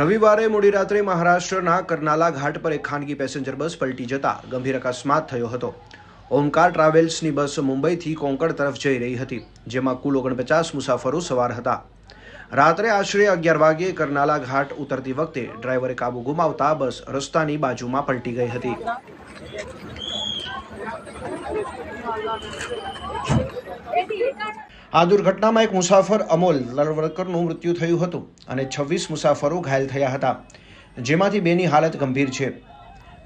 રવિવારે મોડી રાત્રે મહારાષ્ટ્રના કરનાલા ઘાટ પર એક ખાનગી પેસેન્જર બસ પલટી જતા ગંભીર અકસ્માત થયો હતો. ઓમકાર ટ્રાવેલ્સની બસ મુંબઈથી કોંકણ તરફ જઈ રહી હતી, જેમાં કુલ ઓગણપચાસ મુસાફરો સવાર હતા. રાત્રે આશરે અગિયાર વાગ્યે કરનાલા ઘાટ ઉતરતી વખતે ડ્રાઈવરે કાબુ ગુમાવતા બસ રસ્તાની બાજુમાં પલટી ગઈ હતી. આ દુર્ઘટનામાં એક મુસાફર અમોલ લરવડકરનું મૃત્યુ થયું હતું અને છવ્વીસ મુસાફરો ઘાયલ થયા હતા જેમાંથી બેની હાલત ગંભીર છે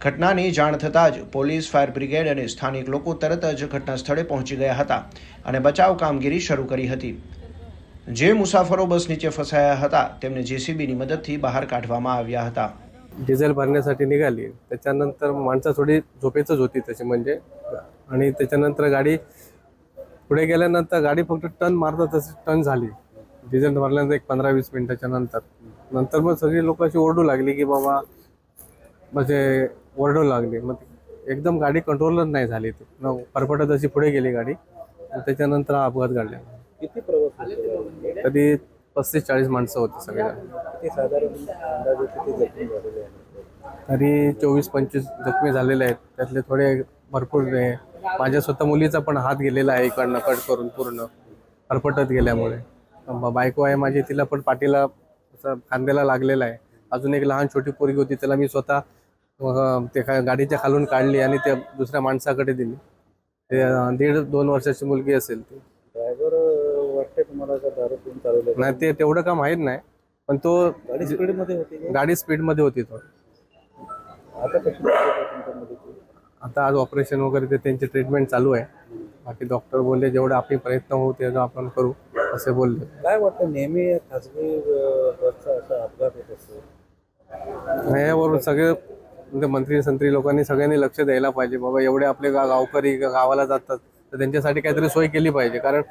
ઘટનાની જાણ થતાં જ પોલીસ ફાયર બ્રિગેડ અને સ્થાનિક લોકો તરત જ ઘટના સ્થળે પહોંચી ગયા હતા અને બચાવ કામગીરી શરૂ કરી હતી જે મુસાફરો બસ નીચે ફસાયા હતા તેમને જેસીબીની મદદથી બહાર કાઢવામાં આવ્યા હતા डिझेल भरण्यासाठी निघाली त्याच्यानंतर माणसं थोडी झोपेतच होती तशी म्हणजे आणि त्याच्यानंतर गाडी पुढे गेल्यानंतर गाडी फक्त टर्न मारता तशी टर्न झाली. डिझेल भरल्यानंतर एक पंधरा वीस मिनिटाच्या नंतर. नंतर मग सगळी लोक अशी ओरडू लागली की बाबा म्हणजे ओरडू लागली. मग एकदम गाडी कंट्रोलच नाही झाली ती. न परपटत अशी पुढे गेली गाडी. त्याच्यानंतर हा अपघात घडला. किती प्रवास? कधी पस्तीस चाळीस माणसं होती सगळ्या तरी चोवीस पंचवीस जखमी झालेले आहेत. त्यातले थोडे भरपूर माझ्या स्वतः मुलीचा पण हात गेलेला आहे इकडनं कट करून पूर्ण फरफटत गेल्यामुळे. बायको आहे माझी तिला पण पाठीला असं खांद्याला लागलेला आहे. अजून एक लहान छोटी पोरगी होती त्याला मी स्वतः ते खा- गाडीच्या खालून काढली आणि त्या दुसऱ्या माणसाकडे दिली. ते दीड दोन वर्षाची मुलगी असेल ती. ड्रायव्हर वाटते तुम्हाला नाही ते तेवढं का माहीत नाही पण तो गाडी स्पीडमध्ये होती? गाडी स्पीडमध्ये होती तो. आता आता आज ऑपरेशन वगैरे ते त्यांची ट्रीटमेंट चालू आहे. बाकी डॉक्टर बोलले जेवढे आपले प्रयत्न होऊ तेवढं आपण करू असे बोलले. काय वाटतं नेहमी खाजगी बसचा असा अपघात होत असतो? यावर सगळे म्हणजे मंत्री संत्री लोकांनी सगळ्यांनी लक्ष द्यायला पाहिजे. बाबा एवढे आपले गा गावकरी गावाला जातात तर त्यांच्यासाठी काहीतरी सोय केली पाहिजे. कारण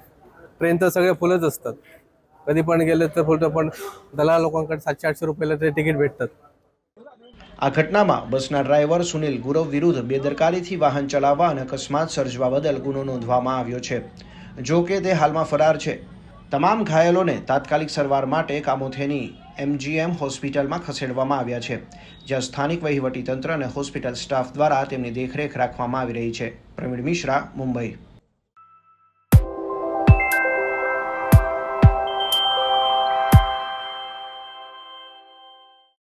ट्रेन तर सगळे फुलच असतात. कधी पण गेले तर फुलतं पण दलाल लोकांकडे सातशे आठशे रुपयाला ते तिकीट भेटतात. આ ઘટનામાં બસના ડ્રાઈવર સુનિલ ગુરવ વિરુદ્ધ બેદરકારીથી વાહન ચલાવવા અને અકસ્માત સર્જવા બદલ ગુનો નોંધવામાં આવ્યો છે. જો કે તે હાલમાં ફરાર છે. તમામ ઘાયલોને તાત્કાલિક સારવાર માટે કામોથેની એમજીએમ હોસ્પિટલમાં ખસેડવામાં આવ્યા છે, જ્યાં સ્થાનિક વહીવટીતંત્ર અને હોસ્પિટલ સ્ટાફ દ્વારા તેમની દેખરેખ રાખવામાં આવી રહી છે. પ્રવીણ મિશ્રા, મુંબઈ.